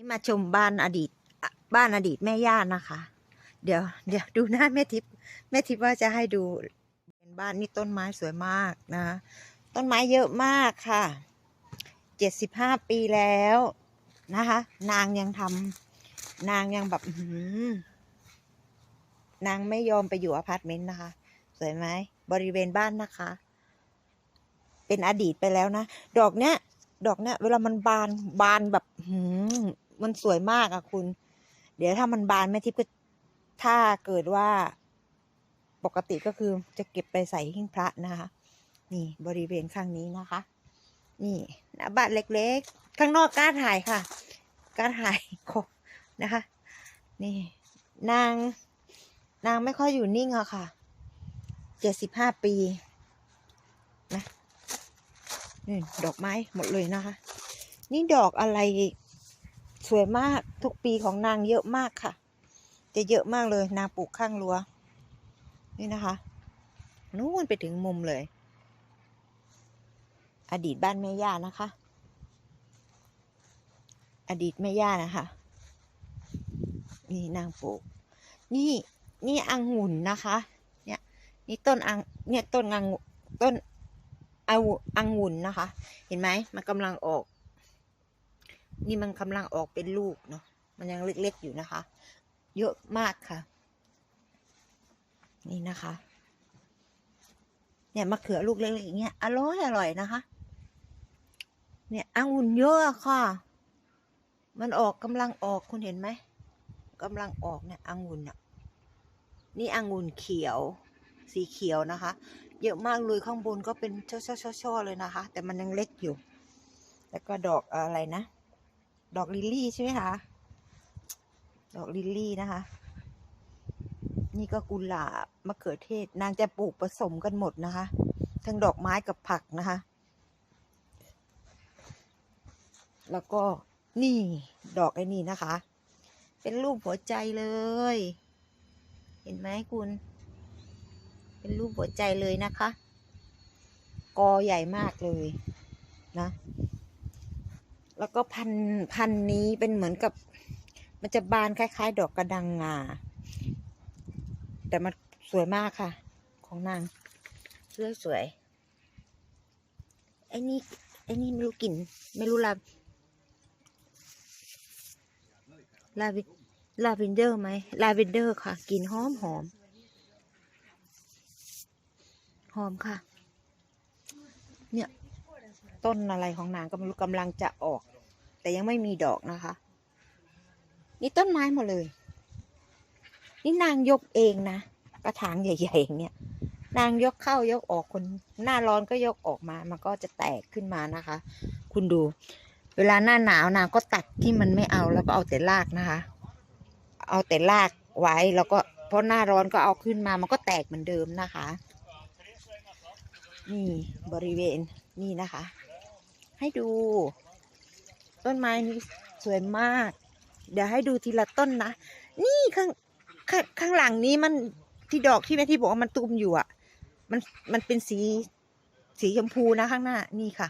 นี่มาชมบ้านอดีตบ้านอดีตแม่ย่านะคะ เดี๋ยว เดี๋ยวดูหน้าแม่ทิพย์แม่ทิพย์ว่าจะให้ดูเป็นบ้านนี่ต้นไม้สวยมากนะต้นไม้เยอะมากค่ะเจ็ดสิบห้าปีแล้วนะคะ นางยังทำนางยังแบบหืนางไม่ยอมไปอยู่อพาร์ตเมนต์นะคะ สวยไหมบริเวณบ้านนะคะ เป็นอดีตไปแล้วนะ ดอกเนี้ย ดอกเนี้ย เวลามันบานบานแบบหืม มันสวยมากอะคุณ เดี๋ยวถ้ามันบานแม่ทิพย์ก็ถ้าเกิดว่า ปกติก็คือจะเก็บไปใส่หิ้งพระนะคะ นี่บริเวณข้างนี้นะคะ นี่หน้าบ้านเล็กๆ ข้างนอกกล้าถ่ายค่ะกล้าถ่ายโคนะคะ นี่ นาง นางไม่ค่อยอยู่นิ่งอะค่ะเจ็ดสิบห้าปีนะนี่ดอกไม้หมดเลยนะคะ นี่ดอกอะไร สวยมากทุกปีของนางเยอะมากค่ะ จะเยอะมากเลยนางปลูกข้างรั้ว นี่นะคะ นู่นไปถึงมุมเลย อดีตบ้านแม่ย่านะคะ อดีตแม่ย่านะคะ นี่นางปลูก นี่นี่อังหุ่นนะคะ เนี่ยนี่ต้นอังเนี่ยต้นอังุต้นอาอังหุ่นนะคะ เห็นไหมมันกำลังออก นี่มันกำลังออกเป็นลูกเนาะมันยังเล็กๆอยู่นะคะ เยอะมากค่ะ นี่นะคะ เนี่ยมะเขือลูกเล็กๆอย่างเงี้ยอร่อยอร่อยนะคะ เนี่ยองุ่นเยอะค่ะ มันออกกำลังออกคุณเห็นไหมกำลังออกเนี่ยองุ่นอะนี่องุ่นเขียวสีเขียวนะคะ เยอะมากเลยข้างบนก็เป็นช่อๆๆเลยนะคะ แต่มันยังเล็กอยู่ แล้วก็ดอกอะไรนะ ดอกลิลลี่ใช่ไหมคะ ดอกลิลลี่นะคะ นี่ก็กุหลาบมะเขือเทศ นางจะปลูกผสมกันหมดนะคะ ทั้งดอกไม้กับผักนะคะ แล้วก็นี่ดอกไอ้นี่นะคะ เป็นรูปหัวใจเลย เห็นไหมคุณ เป็นรูปหัวใจเลยนะคะ กอใหญ่มากเลยนะ แล้วก็พันพันนี้เป็นเหมือนกับ มันจะบานคล้าย ๆ ดอกกระดังงา แต่มันสวยมากค่ะ ของนางสวยสวยไอ้นี่ไอ้นี่ไม่รู้กลิ่น ไม่รู้ลาลาวิลาเวนเดอร์ไหมลาเวนเดอร์ค่ะกลิ่นหอมหอมหอมค่ะ เนี่ย ต้นอะไรของนางก็ไม่รู้กำลังจะออก แต่ยังไม่มีดอกนะคะ นี่ต้นไม้หมดเลย นี่นางยกเองนะ กระถางใหญ่ๆอย่างเงี้ยนางยกเข้ายกออกคนหน้าร้อนก็ยกออกมา มันก็จะแตกขึ้นมานะคะ คุณดู เวลาหน้าหนาวนางก็ตัดที่มันไม่เอาแล้วก็เอาแต่รากนะคะ เอาแต่รากไว้แล้วก็พอหน้าร้อนก็เอาขึ้นมา มันก็แตกเหมือนเดิมนะคะ นี่บริเวณนี่นะคะ ให้ดู ต้นไม้นี้สวยมาก เดี๋ยวให้ดูทีละต้นนะ นี่ข้างข้างข้างหลังนี้มันที่ดอกที่แม่ที่บอกว่ามันตุมอยู่อะ มันมันเป็นสีสีชมพูนะข้างหน้า นี่ค่ะ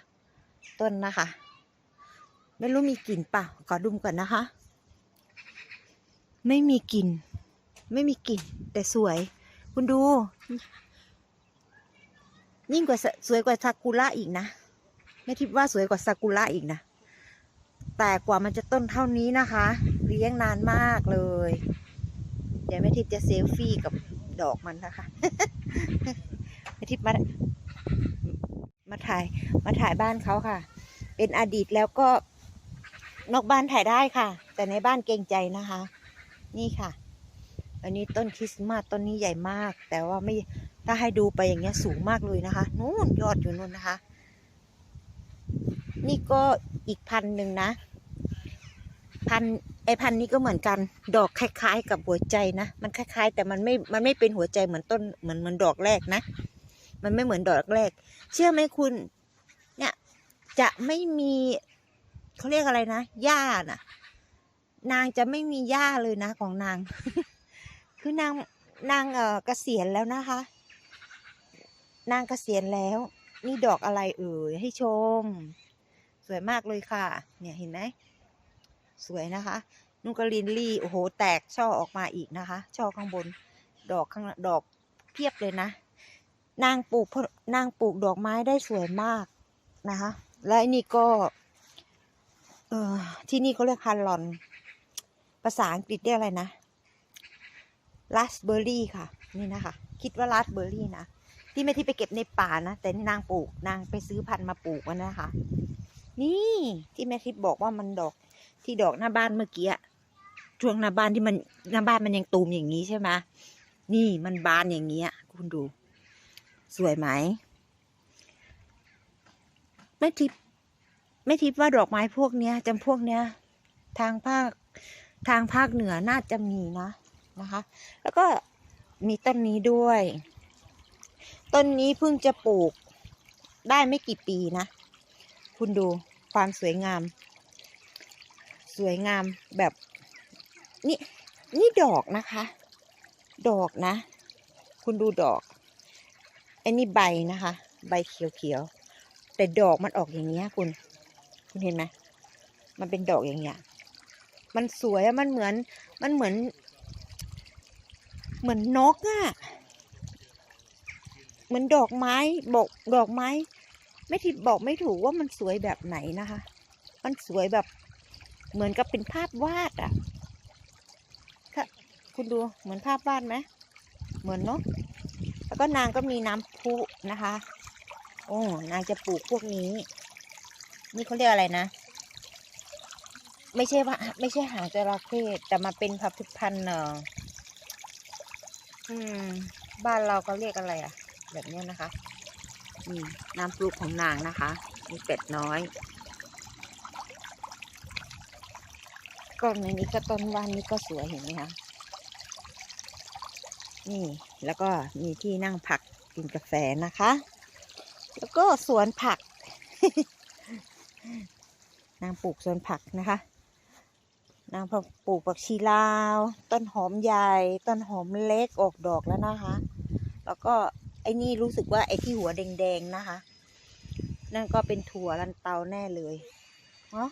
ต้นนะคะ ไม่รู้มีกลิ่นเปล่าขอดุมก่อนนะคะ ไม่มีกลิ่นไม่มีกลิ่นแต่สวย คุณดู ยิ่งกว่าสสวยกว่าซากุระอีกนะแม่ทิพย์ว่าสวยกว่าซากุระอีกนะ แต่กว่ามันจะต้นเท่านี้นะคะ เลี้ยงนานมากเลย เดี๋ยวแม่ทิพย์จะเซลฟี่กับดอกมันนะคะแม่ทิพย์มา มาถ่าย มาถ่ายบ้านเขาค่ะ เป็นอดีตแล้วก็นอกบ้านถ่ายได้ค่ะ แต่ในบ้านเกรงใจนะคะ นี่ค่ะ อันนี้ต้นคริสต์มาสต้นนี้ใหญ่มาก แต่ว่าไม่ถ้าให้ดูไปอย่างเงี้ยสูงมากเลยนะคะ นู่นยอดอยู่นู่นนะคะ นี่ก็อีกพันหนึ่งนะ พันไอพันนี้ก็เหมือนกัน ดอกคล้าย ๆ กับหัวใจนะ มันคล้าย ๆ แต่มันไม่ มันไม่เป็นหัวใจเหมือนต้น เหมือนเหมือนดอกแรกนะ มันไม่เหมือนดอกแรก เชื่อไหมคุณ เนี่ย จะไม่มีเขาเรียกอะไรนะหญ้าน่ะ นางจะไม่มีหญ้าเลยนะของนาง คือนางนางเออเกษียณแล้วนะคะ นางเกษียณแล้ว นี่ดอกอะไรเอ่ยให้ชม สวยมากเลยค่ะ เนี่ยเห็นไหม สวยนะคะนุ่นก็ลินลี่โอ้โห แตกช่อออกมาอีกนะคะ ช่อข้างบน ดอกข้างดอกเพียบเลยนะ นางปลูกนางปลูกดอกไม้ได้สวยมากนะคะ และอันนี่ก็ เออที่นี่เขาเรียกฮาร์ลอน ภาษาอังกฤษเรียกอะไรนะราสเบอร์รี่ค่ะ นี่นะคะ คิดว่าราสเบอร์รี่นะที่ไม่ที่ไปเก็บในป่านะ แต่นี่นางปลูกนางไปซื้อพันธุ์มาปลูกมันนะคะ นี่ที่แม่ทิพย์บอกว่ามันดอก ที่ดอกหน้าบ้านเมื่อกี้ช่วงหน้าบ้านที่มันหน้าบ้านมันยังตูมอย่างนี้ใช่ไหมนี่มันบานอย่างนี้คุณดู สวยไหมแม่ทิพย์แม่ทิพว่าดอกไม้พวกเนี้ยจำพวกเนี้ย ทางภาคทางภาคเหนือน่าจะมีนะนะคะ แล้วก็มีต้นนี้ด้วย ต้นนี้เพิ่งจะปลูกได้ไม่กี่ปีนะ คุณดูความสวยงาม สวยงามแบบนี่นี่ดอกนะคะ ดอกนะ คุณดูดอกอ้นี่ใบนะคะ ใบเขียวๆแต่ดอกมันออกอย่างเงี้ยคุณ คุณเห็นไหมมันเป็นดอกอย่างเงี้ย มันสวยอะมันเหมือน มันเหมือน เหมือนนกอะเหมือนดอกไม้บอกดอกไม้ ไม่ทิบอกไม่ถูกว่ามันสวยแบบไหนนะคะ มันสวยแบบ เหมือนกับเป็นภาพวาดอะค่ะคุณดูเหมือนภาพวาดไหมเหมือนเนาะแล้วก็นางก็มีน้ำพุนะคะ โอ้นางจะปลูกพวกนี้ นี่เขาเรียกอะไรนะ ไม่ใช่ว่า ไม่ใช่หางจระเข้แต่มาเป็นพับพิพันธ์เนอะอืม บ้านเราก็เรียกอะไรอะแบบนี้นะคะนี่น้ำปลูกของนางนะคะ มีเป็ดน้อย ก็ในนี้ก็ต้นว่านนี้ก็สวยเห็นไหมคะ นี่แล้วก็มีที่นั่งผักกินกาแฟนะคะ แล้วก็สวนผัก นางปลูกสวนผักนะคะ นางปลูกผักชีลาว ต้นหอมใหญ่ ต้นหอมเล็กออกดอกแล้วนะคะ แล้วก็ไอ้นี่รู้สึกว่าไอ้ที่หัวแดงๆนะคะ นั่นก็เป็นถั่วลันเตาแน่เลยเนาะ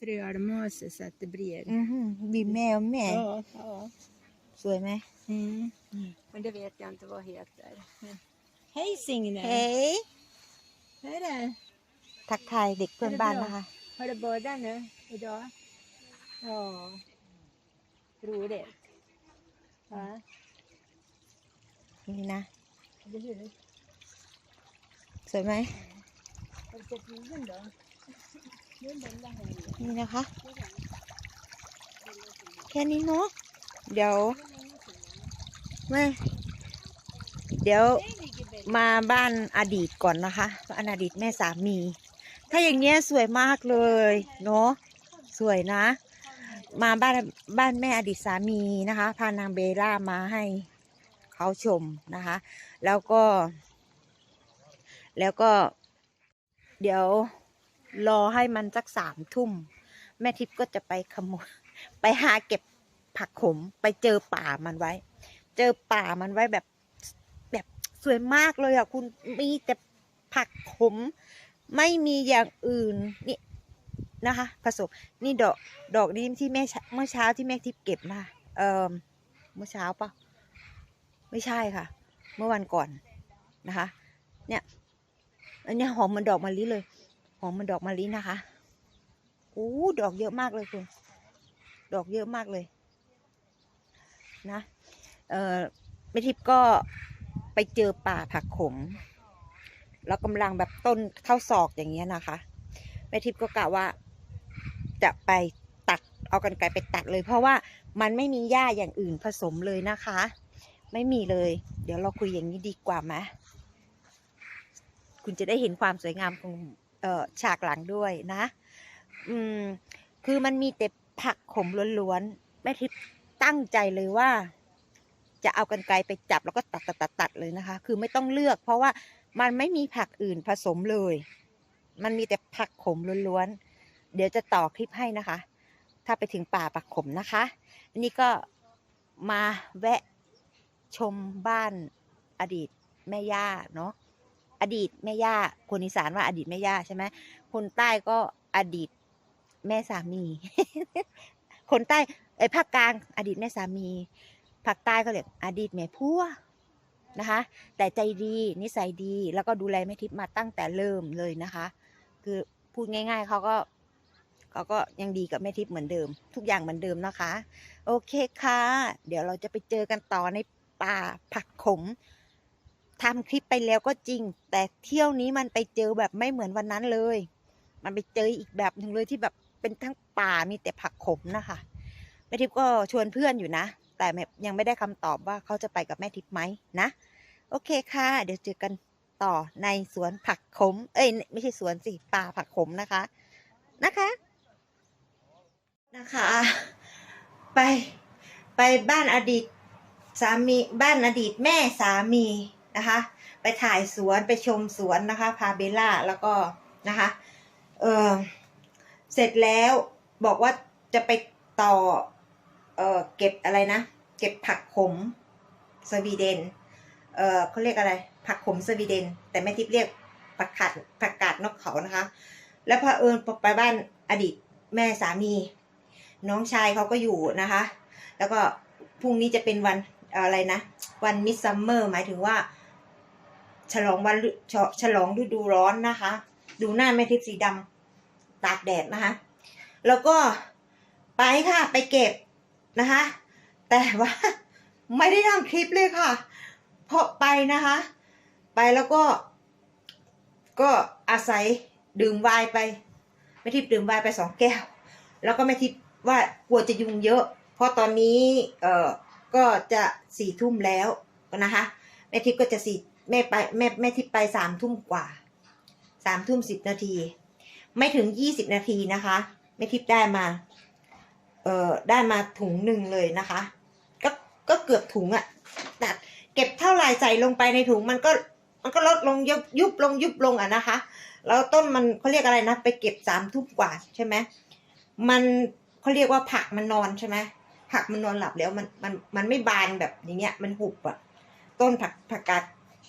Frölmåse sätter bred. อือหือมีแมวแม่ Ja, ja. สวยไหม Mm. Men det vet jag inte vad heter. Hej Signe! เฮ้ย Hej där! ทักทายเด็กเพื่อนบ้านนะคะ Har du badat nu idag? Ja. Roligt. Va? นี่นะ Eller hur? สวยไหม Har du sett vinden då? นี่นะคะ แค่นี้เนาะเดี๋ยวแม่เดี๋ยวมาบ้านอดีตก่อนนะคะบ้านอดีตแม่สามี ถ้าอย่างเงี้ยสวยมากเลยเนาะสวยนะ มาบ้านบ้านแม่อดีตสามีนะคะ พานางเบล่ามาให้เขาชมนะคะ แล้วก็ แล้วก็ เดี๋ยว รอให้มันสักสามทุ่ม แม่ทิพย์ก็จะไปขโมยไปหาเก็บผักขมไปเจอป่ามันไว้ เจอป่ามันไว้แบบแบบสวยมากเลยอะคุณมีแต่ผักขม ไม่มีอย่างอื่นนี่นะคะผสมนี่ดอกดอกนี้ที่แม่เมื่อเช้าที่แม่ทิพย์เก็บมาเอ่อเมื่อเช้าปะไม่ใช่ค่ะ เมื่อวันก่อนนะคะ เนี่ยอันนี้หอมเหมันดอกมะลิเลย อมเหมันดอกมะลินะคะอู้ดอกเยอะมากเลยคุณ ดอกเยอะมากเลย นะ เอ่อแม่ทิพย์ก็ไปเจอป่าผักขม แล้วกำลังแบบต้นเท่าศอกอย่างเงี้ยนะคะแม่ทิพย์ก็กะว่า จะไปตัดเอากันไกรไปตัดเลย เพราะว่ามันไม่มีหญ้าอย่างอื่นผสมเลยนะคะ ไม่มีเลย เดี๋ยวเราคุยอย่างนี้ดีกว่าไหมคุณจะได้เห็นความสวยงามของ ฉากหลังด้วยนะ อืม คือมันมีแต่ผักขมล้วนๆแม่ทิพย์ตั้งใจเลยว่า จะเอากันไกรไปจับแล้วก็ตัดตัดตัดตัดเลยนะคะ คือไม่ต้องเลือก เพราะว่ามันไม่มีผักอื่นผสมเลย มันมีแต่ผักขมล้วนๆ เดี๋ยวจะต่อคลิปให้นะคะ ถ้าไปถึงป่าผักขมนะคะ อันนี้ก็มาแวะชมบ้านอดีตแม่ย่าเนาะ อดีตแม่ย่าคนอีสานว่าอดีตแม่ย่าใช่ไหมคนใต้ก็อดีตแม่สามี คนใต้เอ้ภาคกลางอดีตแม่สามีภาคใต้ก็เรียกอดีตแม่ผัวนะคะ แต่ใจดีนิสัยดีแล้วก็ดูแลแม่ทิพย์มาตั้งแต่เริ่มเลยนะคะ คือพูดง่าย ๆเขาก็เขาก็ยังดีกับแม่ทิพย์เหมือนเดิม ทุกอย่างเหมือนเดิมนะคะ โอเคค่ะ เดี๋ยวเราจะไปเจอกันต่อในป่าผักขม ทำคลิปไปแล้วก็จริง แต่เที่ยวนี้มันไปเจอแบบไม่เหมือนวันนั้นเลย มันไปเจออีกแบบหนึ่งเลยที่แบบเป็นทั้งป่ามีแต่ผักขมนะคะแม่ทิพย์ก็ชวนเพื่อนอยู่นะ แต่ยังไม่ได้คำตอบว่าเขาจะไปกับแม่ทิพย์ไหมนะ โอเคค่ะ เดี๋ยวเจอกันต่อในสวนผักขม เอ้ย ไม่ใช่สวนสิป่าผักขมนะคะ นะคะ นะคะ ไปไปบ้านอดีตสามีบ้านอดีตแม่สามี นะคะ ไปถ่ายสวนไปชมสวนนะคะ พาเบลล่าแล้วก็นะคะเออเสร็จแล้วบอกว่าจะไปต่อเออเก็บอะไรนะ เก็บผักขมสวีเดนเออเขาเรียกอะไร ผักขมสวีเดน แต่แม่ทิพย์เรียกผักกาดผักกาดนกเขานะคะ แล้วพอเอิญไปบ้านอดีตแม่สามี น้องชายเขาก็อยู่นะคะ แล้วก็พรุ่งนี้จะเป็นวันอะไรนะ วันมิสซัมเมอร์หมายถึงว่า ฉลองวันฉฉลองฤดูร้อนนะคะ ดูหน้าแม่ทิพย์สีดำตากแดดนะคะ แล้วก็ไปค่ะไปเก็บนะคะ แต่ว่าไม่ได้ทำคลิปเลยค่ะ เพราะไปนะคะ ไปแล้วก็ ก็อาศัยดื่มไวน์ไปแม่ทิพย์ดื่มไวน์ไปสองแก้ว แล้วก็แม่ทิพย์ว่ากลัวจะยุงเยอะ เพราะตอนนี้เออก็จะสี่ทุ่มแล้วนะคะแม่ทิพย์ก็จะสี่ แม่ไปแม่แม่ทิพย์ไปสามทุ่มกว่าสามทุ่มสิบนาที ไม่ถึงยี่สิบนาทีนะคะ แม่ทิพย์ได้มา เอ่อได้มาถุงหนึ่งเลยนะคะ ก็ก็เกือบถุงอะแต่เก็บเท่าไรใส่ลงไปในถุงมันก็มันก็ลดลงยุบยุบลงยุบลงอะนะคะ แล้วต้นมันเขาเรียกอะไรนะไปเก็บสามทุ่มกว่าใช่ไหมมันเขาเรียกว่าผักมันนอนใช่ไหมผักมันนอนหลับแล้วมันมันมันไม่บานแบบอย่างเงี้ยมันหุบอะต้นผักผักกาด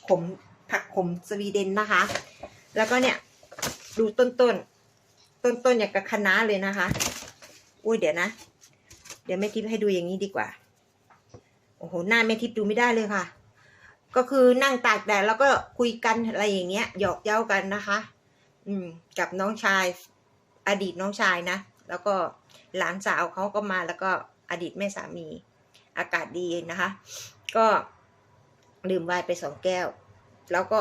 ขมผักขมสวีเดนนะคะ แล้วก็เนี่ย ดูต้นต้นต้นต้นอย่างกับคะน้าเลยนะคะอุ้ยเดี๋ยวนะ เดี๋ยวแม่ทิพย์ให้ดูอย่างนี้ดีกว่า โอ้โหหน้าแม่ทิพย์ดูไม่ได้เลยค่ะ ก็คือนั่งตากแดดแล้วก็คุยกันอะไรอย่างเงี้ยหยอกเย้ากันนะคะ อืม กับน้องชาย อดีตน้องชายนะแล้วก็หลานสาวเขาก็มาแล้วก็อดีตแม่สามีอากาศดีนะคะ ก็ ดื่มไวน์ไปสองแก้ว แล้วก็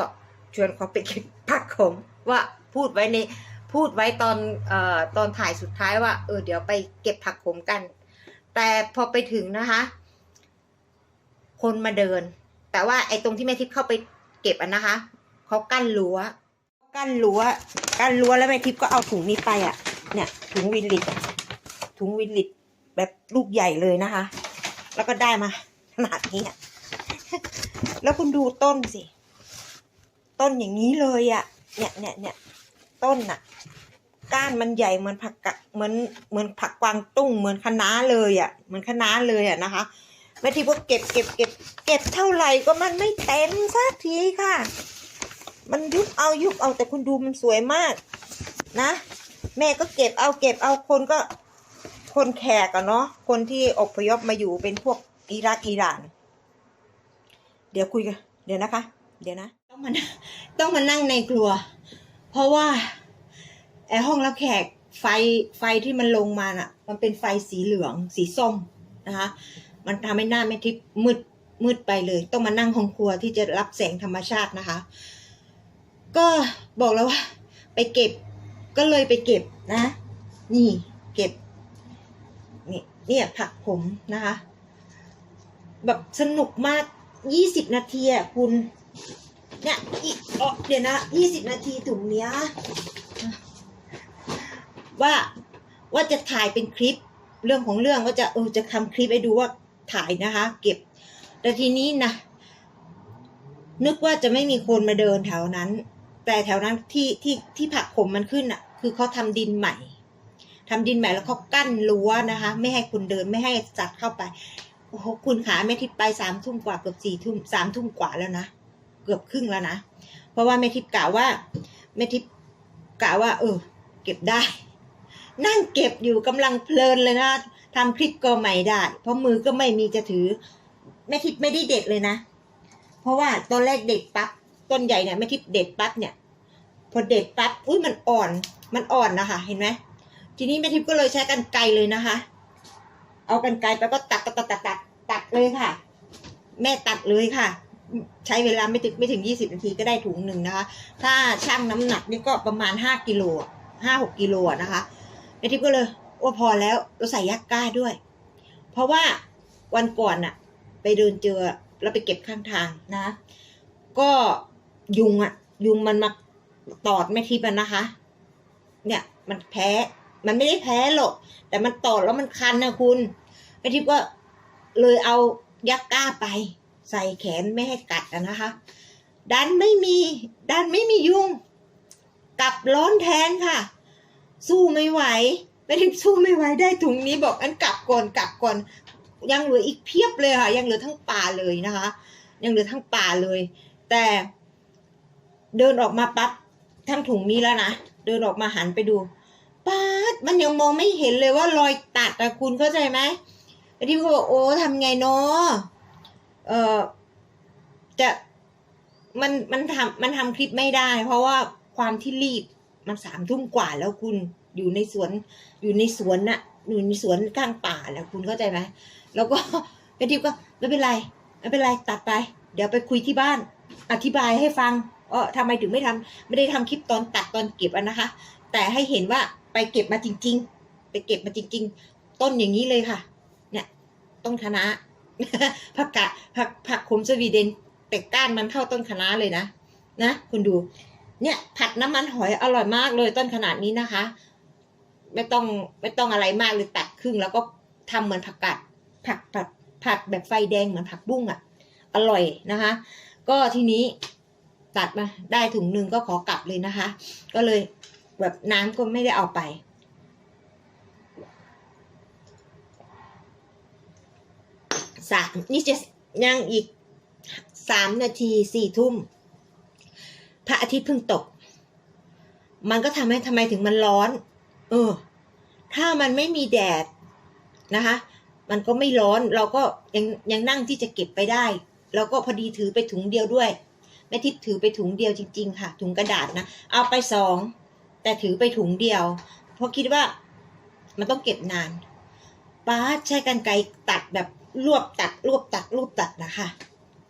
ชวนเขาไปกินผักขมว่าพูดไว้ในพูดไว้ตอนเอ่อตอนถ่ายสุดท้ายว่า เออเดี๋ยวไปเก็บผักขมกัน แต่พอไปถึงนะคะ คนมาเดิน แต่ว่าไอ้ตรงที่แม่ทิพย์เข้าไปเก็บอะนะคะเขากั้นรั้วกั้นรั้วกั้นรั้วแล้วแม่ทิพย์ก็เอาถุงนี้ไปอะ เนี่ยถุงวินลิตถุงวินลิตแบบลูกใหญ่เลยนะคะ แล้วก็ได้มาขนาดนี้ แล้วคุณดูต้นสิ ต้นอย่างนี้เลยอะ่ะเนี่ยเนี่ยเนี่ยต้นน่ะก้านมันใหญ่เหมือนผักกะเหมือนเหมือนผักกวางตุ้งเหมือนคะน้าเลยอะ่ะเหมือนคะน้าเลยอะ่ะนะคะแม่ทิพย์ก็เก็บเก็บเก็บเก็บเท่าไหร่ก็มันไม่เต็มสักทีค่ะ มันยุบเอายุบเอาแต่คุณดูมันสวยมากนะ แม่ก็เก็บเอาเก็บเอาคนก็คนแขกอะเนาะคนที่อพยพมาอยู่เป็นพวกอิรักอิหร่าน เดี๋ยวคุยกัน เดี๋ยวนะคะ เดี๋ยวนะ ต้องมาต้องมานั่งในครัว เพราะว่าไอห้องรับแขกไฟไฟที่มันลงมาน่ะ มันเป็นไฟสีเหลืองสีส้มนะคะ มันทำให้หน้าแม่ทิพย์มืดมืดไปเลย ต้องมานั่งห้องครัวที่จะรับแสงธรรมชาตินะคะ ก็บอกแล้วว่า ไปเก็บก็เลยไปเก็บนะ นี่เก็บนี่เนี่ยผักผมนะคะ แบบสนุกมาก ยี่สิบนาทีอะคุณเนี่ยอีอ๋อเดี๋ยวนะยี่สิบนาทีถุงเนี้ยว่าว่าจะถ่ายเป็นคลิป เรื่องของเรื่องว่าจะเออจะทำคลิปให้ดูว่าถ่ายนะคะ เก็บ แต่ทีนี้นะนึกว่าจะไม่มีคนมาเดินแถวนั้น แต่แถวนั้นที่ที่ที่ผักผมมันขึ้นอะ คือเขาทำดินใหม่ทำดินใหม่แล้วเขากั้นรั้วนะคะ ไม่ให้คนเดินไม่ให้จัดเข้าไป โอ้โหคุณขาแม่ทิพย์ไปสามทุ่มกว่าเกือบสี่ทุ่มสามทุ่มกว่าแล้วนะ เกือบครึ่งแล้วนะ เพราะว่าแม่ทิพย์กะว่าแม่ทิพย์กะว่า เออ เก็บได้ นั่งเก็บอยู่กำลังเพลินเลยนะทำคลิปก็ไม่ได้ เพราะมือก็ไม่มีจะถือ แม่ทิพย์ไม่ได้เด็ดเลยนะ เพราะว่าตอนแรกเด็ดปั๊บต้นใหญ่เนี่ยแม่ทิพย์เด็ดปั๊บเนี่ย พอเด็ดปั๊บอุ้ยมันอ่อน มันอ่อนนะคะ เห็นไหมทีนี้แม่ทิพย์ก็เลยใช้กันไกรเลยนะคะ เอากันไกรไปก็ตัดตัดตัดตัดตัดตัดเลยค่ะ แม่ตัดเลยค่ะ ใช้เวลาไม่ถึงไม่ถึงยี่สิบนาทีก็ได้ถุงหนึ่งนะคะ ถ้าช่างน้ำหนักนี่ก็ประมาณห้ากิโลห้าหกกิโลนะคะแม่ทิพย์ก็เลยโอ้พอแล้วเราใส่ยักษ์ก้าด้วย เพราะว่าวันก่อนน่ะไปเดินเจอแล้วไปเก็บข้างทางนะ ก็ยุงอะยุงมันมาตอดแม่ทิพย์นะคะ เนี่ยมันแพ้ มันไม่ได้แพ้หรอก แต่มันตอดแล้วมันคันนะคุณแม่ทิพย์ก็เลยเอายักษ์ก้าไป ใส่แขนไม่ให้กัดนะคะ ดันไม่มีดันไม่มียุงกลับร้อนแทนค่ะ สู้ไม่ไหวแม่ทิพย์สู้ไม่ไหวได้ถุงนี้บอกอันกลับก่อนกลับก่อน ยังเหลืออีกเพียบเลยค่ะ ยังเหลือทั้งป่าเลยนะคะ ยังเหลือทั้งป่าเลย แต่เดินออกมาปั๊บทั้งถุงนี้แล้วนะ เดินออกมาหันไปดู ป๊าดมันยังมองไม่เห็นเลยว่ารอยตัดอะคุณเข้าใจไหมไอ้ที่เขาบอกโอ้ทำไงเนาะเออจะมันมันทำมันทำคลิปไม่ได้ เพราะว่าความที่รีบมันสามทุ่มกว่าแล้วคุณอยู่ในสวน อยู่ในสวนน่ะอยู่ในสวนข้างป่าแล้วคุณเข้าใจไหมแล้วก็ไอ้ทิพย์ก็ไม่เป็นไรไม่เป็นไรตัดไป เดี๋ยวไปคุยที่บ้าน อธิบายให้ฟังเออทำไมถึงไม่ทำไม่ได้ทำคลิปตอนตัดตอนเก็บอะนะคะ แต่ให้เห็นว่าไปเก็บมาจริง ๆ ไปเก็บมาจริง ๆ ต้นอย่างนี้เลยค่ะ เนี่ยต้นคะน้าผักกะผักผักขมสวีเดนแต่ก้านมันเท่าต้นคะน้าเลยนะนะคุณดู เนี่ยผัดน้ำมันหอยอร่อยมากเลยต้นขนาดนี้นะคะ ไม่ต้องไม่ต้องอะไรมากเลยตัดครึ่งแล้วก็ทำเหมือนผักกาดผักผัดผัดแบบไฟแดงเหมือนผักบุ้งอะ่ะ อร่อยนะคะ ก็ทีนี้ตัดมาได้ถุงหนึ่งก็ขอกลับเลยนะคะ ก็เลย แบบน้ำก็ไม่ได้เอาไป สามนี่จะย่างอีกสามนาทีสี่ทุ่ม พระอาทิตย์เพิ่งตก มันก็ทำให้ทำไมถึงมันร้อน เออ ถ้ามันไม่มีแดดนะคะ มันก็ไม่ร้อนเราก็ยังยังนั่งที่จะเก็บไปได้แล้วก็พอดีถือไปถุงเดียวด้วยแม่ทิพย์ถือไปถุงเดียวจริง ๆ ค่ะ ถุงกระดาษนะ เอาไปสอง แต่ถือไปถุงเดียว เพราะคิดว่ามันต้องเก็บนานป้าใช้กันไกรตัดแบบรวบตัดรวบตัดรวบตัดนะคะ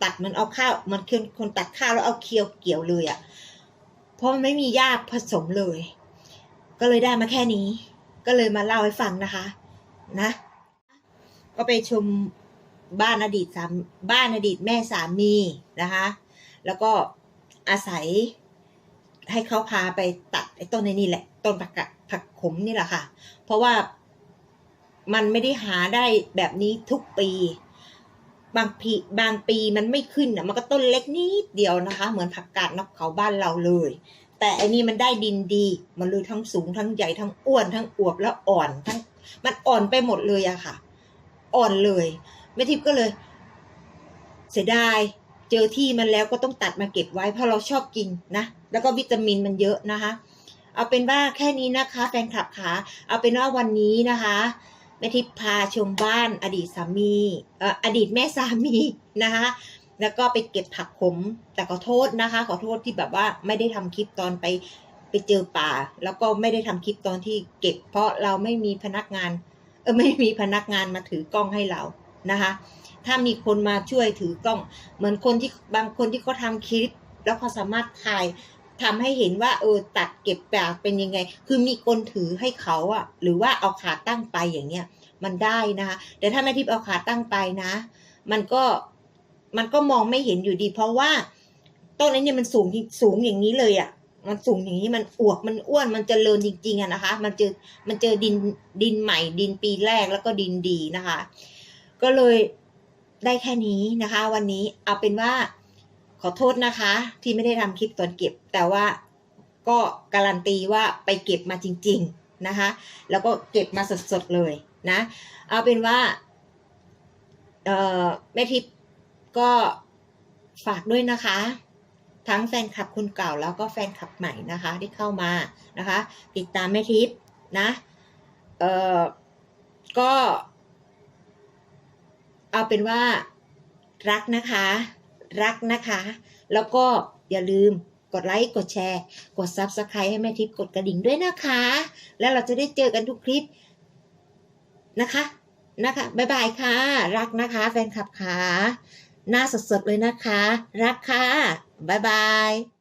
ตัดมันเอาข้าวมันคนคนตัดข้าวแล้วเอาเคียวเกี่ยวเลยอะ่ะ เพราะมันไม่มีหญ้าผสมเลย ก็เลยได้มาแค่นี้ ก็เลยมาเล่าให้ฟังนะคะ นะ ก็ไปชมบ้านอดีตสามบ้านอดีตแม่สามีนะคะ แล้วก็อาศัย ให้เขาพาไปตัดไอ้ต้นในนี่แหละ ต้นผักกะผักขมนี่แหละค่ะ เพราะว่ามันไม่ได้หาได้แบบนี้ทุกปี บางปีบางปีมันไม่ขึ้นอะมันก็ต้นเล็กนิดเดียวนะคะ เหมือนผักกาดนกเขาบ้านเราเลย แต่อันนี้มันได้ดินดี มันเลยทั้งสูงทั้งใหญ่ทั้งอ้วนทั้งอวบแล้วอ่อนทั้ง มันอ่อนไปหมดเลยอะค่ะ อ่อนเลยแม่ทิพย์ก็เลย เสียดายเจอที่มันแล้วก็ต้องตัดมาเก็บไว้เพราะเราชอบกินนะ แล้วก็วิตามินมันเยอะนะคะ เอาเป็นว่าแค่นี้นะคะ แฟนคลับขาเอาเป็นว่าวันนี้นะคะแม่ทิพย์พาชมบ้านอดีตสามีเอ่ออดีตแม่สามีนะคะแล้วก็ไปเก็บผักขมแต่ขอโทษนะคะ ขอโทษที่แบบว่าไม่ได้ทำคลิปตอนไปไปเจอป่า แล้วก็ไม่ได้ทำคลิปตอนที่เก็บ เพราะเราไม่มีพนักงานเออไม่มีพนักงานมาถือกล้องให้เรานะคะ ถ้ามีคนมาช่วยถือกล้อง เหมือนคนที่บางคนที่เขาทำคลิป แล้วเขาสามารถถ่าย ทำให้เห็นว่าเออตัดเก็บแบบเป็นยังไง คือมีคนถือให้เขาอะหรือว่าเอาขาตั้งไปอย่างเงี้ย มันได้นะคะแต่ถ้าแม่ทิพย์เอาขาตั้งไปนะ มันก็มันก็มองไม่เห็นอยู่ดี เพราะว่าต้นนี้เนี่ยมันสูงสูงอย่างนี้เลยอะมันสูงอย่างนี้มันอวบมันอ้วนมันเจริญจริงๆอะนะคะ มันเจอมันเจอดินดินใหม่ ดินปีแรกแล้วก็ดินดีนะคะ ก็เลยได้แค่นี้นะคะ วันนี้เอาเป็นว่า ขอโทษนะคะ ที่ไม่ได้ทำคลิปตอนเก็บ แต่ว่าก็การันตีว่าไปเก็บมาจริง ๆนะคะ แล้วก็เก็บมาสดๆเลยนะ เอาเป็นว่าเอ่อแม่ทิพย์ก็ฝากด้วยนะคะ ทั้งแฟนคลับคนเก่าแล้วก็แฟนคลับใหม่นะคะ ที่เข้ามานะคะ ติดตามแม่ทิพย์นะเออก็ เอาเป็นว่ารักนะคะ รักนะคะ แล้วก็อย่าลืมกดไลค์ กดแชร์ กด Subscribe ให้แม่ทิพย์กดกระดิ่งด้วยนะคะ แล้วเราจะได้เจอกันทุกคลิปนะคะนะคะ บ๊ายบายค่ะ รักนะคะ แฟนคลับค่ะ หน้าสดๆเลยนะคะ รักค่ะ บ๊ายบาย